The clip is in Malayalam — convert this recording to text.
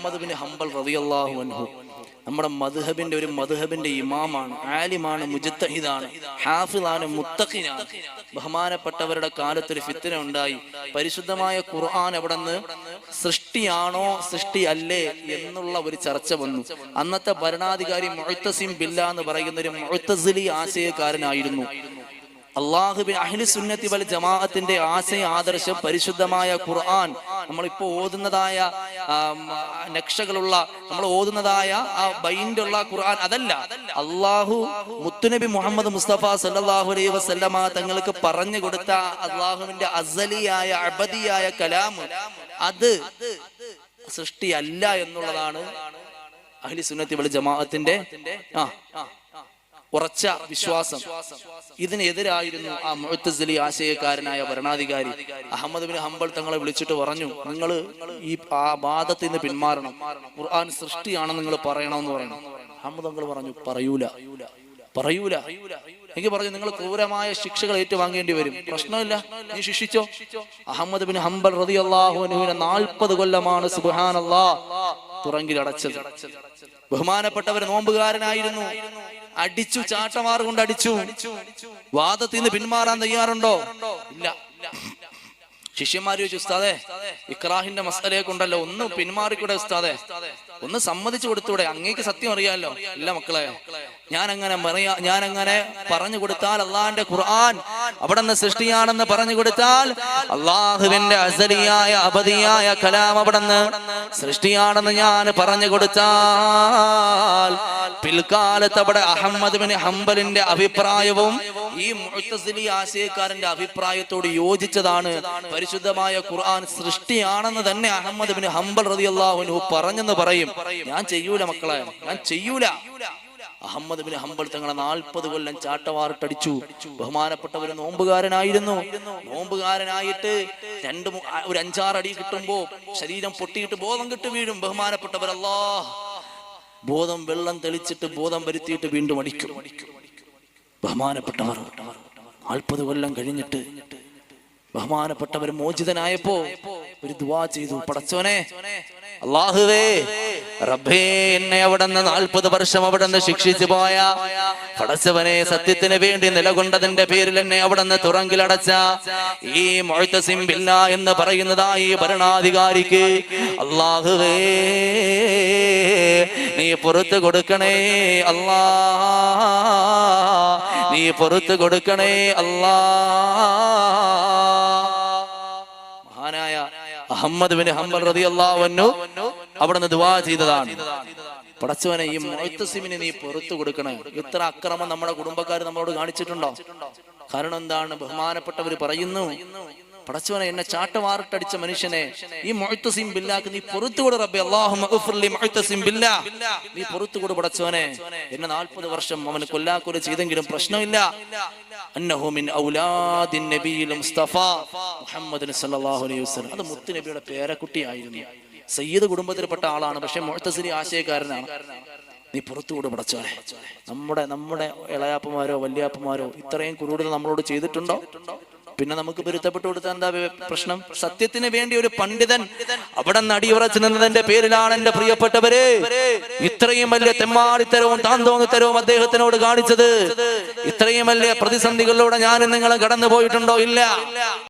അഹമ്മദ് ബിൻ ഹംബൽ റളിയല്ലാഹു അൻഹു. നമ്മുടെ മധുഹബിന്റെ ഒരു മധുഹബിന്റെ ഇമാമാണ് ആലിമാണ് മുജത്തഹിദാണ് ഹാഫിളാണ് മുത്തഖിനാണ്. ബഹുമാനപ്പെട്ടവരുടെ കാലത്തൊരു ഫിത്തിന ഉണ്ടായി. പരിശുദ്ധമായ ഖുർആൻ എവിടെ നിന്ന് സൃഷ്ടിയാണോ സൃഷ്ടി അല്ലേ എന്നുള്ള ഒരു ചർച്ച വന്നു. അന്നത്തെ ഭരണാധികാരി മൊഴുത്തസിം ബില്ല എന്ന് പറയുന്ന ഒരു മൊഴുത്തസിലി ആശയക്കാരനായിരുന്നു. അള്ളാഹുബിൻ അഹ്ലി സുന്നത്തി വൽ ജമാഅത്തിന്റെ ആശയ ആദർശം പരിശുദ്ധമായ ഖുർആൻ നമ്മളിപ്പോ ഓതുന്നതായ നക്ഷകളുള്ള നമ്മൾ ഓതുന്നതായ ആ ഉള്ള ഖുർആൻ അതല്ല. അള്ളാഹു മുത്തുനബി മുഹമ്മദ് മുസ്തഫ സല്ലാഹു അലൈഹി വസല്ലമ തങ്ങൾക്ക് പറഞ്ഞു കൊടുത്ത അള്ളാഹുവിന്റെ അസലിയായ അബദിയായ കലാം അത് സൃഷ്ടിയല്ല എന്നുള്ളതാണ് അഹ്ലി സുന്നത്തി വൽ ജമാഅത്തിന്റെ ആ ഉറച്ച വിശ്വാസം. ഇതിനെതിരായിരുന്നു ആ മുഴത്തസലി ആശയക്കാരനായ ഭരണാധികാരി. അഹമ്മദ് ബിൻ ഹംബൽ തങ്ങളെ വിളിച്ചിട്ട് പറഞ്ഞു നിങ്ങൾ ഈ ആ വാദത്തിൽ നിന്ന് പിന്മാറണം. ഖുർആൻ സൃഷ്ടിയാണെന്ന് നിങ്ങൾ പറയണമെന്ന് പറയണം അഹമ്മദ് തങ്ങൾ പറഞ്ഞു പറയൂല. പറയൂല. എനിക്ക് പറഞ്ഞു നിങ്ങൾ ക്രൂരമായ ശിക്ഷകൾ ഏറ്റുവാങ്ങേണ്ടി വരും. പ്രശ്നമില്ല. നീ ശിക്ഷിച്ചോ? അഹമ്മദ് ബിൻ ഹംബൽ റതി അള്ളാഹുവിനെ നാൽപ്പത് കൊല്ലമാണ് സുബാൻ തുറങ്കിലടച്ചത് ബഹുമാനപ്പെട്ടവർ നോമ്പുകാരനായിരുന്നു. അടിച്ചു ചാട്ടമാർ കൊണ്ട് അടിച്ചു. വാദത്തിൽ നിന്ന് പിന്മാറാൻ തയ്യാറുണ്ടോ? ഇല്ല. ശിഷ്യന്മാര് ചോദിച്ചു ഉസ്താദെ ഇക്രാഹിന്റെ മസലയെ കൊണ്ടല്ലോ ഒന്ന് പിന്മാറിക്കൂടെ ഉസ്താദെ? ഒന്ന് സമ്മതിച്ചു കൊടുത്തൂടെ? അങ്ങേക്ക് സത്യം അറിയാമല്ലോ ഇല്ല മക്കളെ ഞാൻ അങ്ങനെ പറയാ ഞാൻ അങ്ങനെ പറഞ്ഞു കൊടുത്താൽ അള്ളാഹിന്റെ ഖുർആൻ അവിടെ നിന്ന് സൃഷ്ടിയാണെന്ന് പറഞ്ഞു കൊടുത്താൽ അള്ളാഹുവിന്റെ അസലിയായ അബദിയായ കലാം അവിടെ നിന്ന് സൃഷ്ടിയാണെന്ന് ഞാൻ പറഞ്ഞു കൊടുത്താൽ പിൽക്കാലത്ത് അവിടെ അഹമ്മദ് ബിൻ ഹംബലിന്റെ അഭിപ്രായവും ഈ മുഴുത്തസിലി ആശയക്കാരന്റെ അഭിപ്രായത്തോട് യോജിച്ചതാണ്. പരിശുദ്ധമായ ഖുർആൻ സൃഷ്ടിയാണെന്ന് തന്നെ അഹമ്മദ് ബിൻ ഹംബൽ റതി അള്ളാഹുനു പറഞ്ഞെന്ന് പറയും. ഞാൻ ചെയ്യൂല മക്കളെ ഞാൻ ചെയ്യൂല. അഹമ്മദ് ബിൻ ഹംബൽ തങ്ങളെ നാൽപ്പത് കൊല്ലം ചാട്ടവാറിട്ടടിച്ചു. ബഹുമാനപ്പെട്ടവർ നോമ്പുകാരനായിരുന്നു. നോമ്പുകാരനായിട്ട് രണ്ട് ഒരു അഞ്ചാറ് ഒരു അഞ്ചാറടി കിട്ടുമ്പോ ശരീരം പൊട്ടിയിട്ട് ബോധം കിട്ടു വീഴും. ബഹുമാനപ്പെട്ടവർ അല്ലാ ബോധം വെള്ളം തെളിച്ചിട്ട് ബോധം വരുത്തിയിട്ട് വീണ്ടും അടിക്കും. ബഹുമാനപ്പെട്ടവർ നാൽപ്പത് കൊല്ലം കഴിഞ്ഞിട്ട് ബഹുമാനപ്പെട്ടവർ മോചിതനായപ്പോ ഒരു ദുവാ ചെയ്തു. പടച്ചോനെ അള്ളാഹുവേ റബ്ബേ എന്നെ അവിടെ നിന്ന് നാൽപ്പത് വർഷം അവിടെ നിന്ന് ശിക്ഷിച്ചു പോയ. പടച്ചവനെ സത്യത്തിന് വേണ്ടി നിലകൊണ്ടതിന്റെ പേരിൽ എന്നെ അവിടെ നിന്ന് തുറങ്കിലടച്ച. ഈ മൊഴത്തസിം ബില്ല എന്ന് പറയുന്നതായി ഭരണാധികാരിക്ക് അള്ളാഹുവേ നീ പുറത്ത് കൊടുക്കണേ അല്ലാ. നീ പുറത്ത് കൊടുക്കണേ അല്ലാ. മഹാനായ അഹമ്മദ് ബിൻ ഹംബൽ റളിയല്ലാഹു അൻഹു നിന്ന് ദുവാ ചെയ്തതാണ്. പടച്ചവനെ ഈ മൊയ്ത്തസിമിനെ നീ പുറത്തു കൊടുക്കണേ. ഇത്ര അക്രമം നമ്മുടെ കുടുംബക്കാർ നമ്മളോട് കാണിച്ചിട്ടുണ്ടോ? കാരണം എന്താണ്? ബഹുമാനപ്പെട്ടവർ പറയുന്നു പടച്ചവനെ എന്നെ ചാട്ടവാറിട്ടടിച്ച മനുഷ്യനെ ഈ മുഅത്തസിം ബില്ലാക്ക് നീ പുറത്തു കൊടു റബ്ബേ. ഉഗ്ഫിർ ബില്ലാ. നീ പുറത്തു കൊടു പടച്ചവനെ. എന്നെ 40 വർഷം അവന് കൊല്ലാക്കൊല ചെയ്തെങ്കിലും പ്രശ്നമില്ല. അത് മുത്തു നബിയുടെ പേരക്കുട്ടിയായിരുന്നു. സയ്യിദ് കുടുംബത്തിൽപ്പെട്ട ആളാണ്. പക്ഷെ മുഴത്തസിരി ആശയക്കാരനാണ്. നീ പുറത്തുകൂടെ പടച്ചോനെ. നമ്മുടെ നമ്മുടെ ഇളയാപ്പന്മാരോ വല്യാപ്പന്മാരോ ഇത്രയും ക്രൂരത നമ്മളോട് ചെയ്തിട്ടുണ്ടോ? പിന്നെ നമുക്ക് പൊരുത്തപ്പെട്ടു കൊടുത്താൽ എന്താ പ്രശ്നം? സത്യത്തിന് വേണ്ടി ഒരു പണ്ഡിതൻ അവിടെ നടിയുറച്ചു നിന്നതിന്റെ പേരിലാണ് എന്റെ പ്രിയപ്പെട്ടവര്. ഇത്രയും വലിയ തെമ്മാടിത്തരവും താന്തോന്നിത്തരവും അദ്ദേഹത്തിനോട് കാണിച്ചത്. ഇത്രയും വലിയ പ്രതിസന്ധികളിലൂടെ ഞാൻ നിങ്ങളെ കടന്നു പോയിട്ടുണ്ടോ ഇല്ല.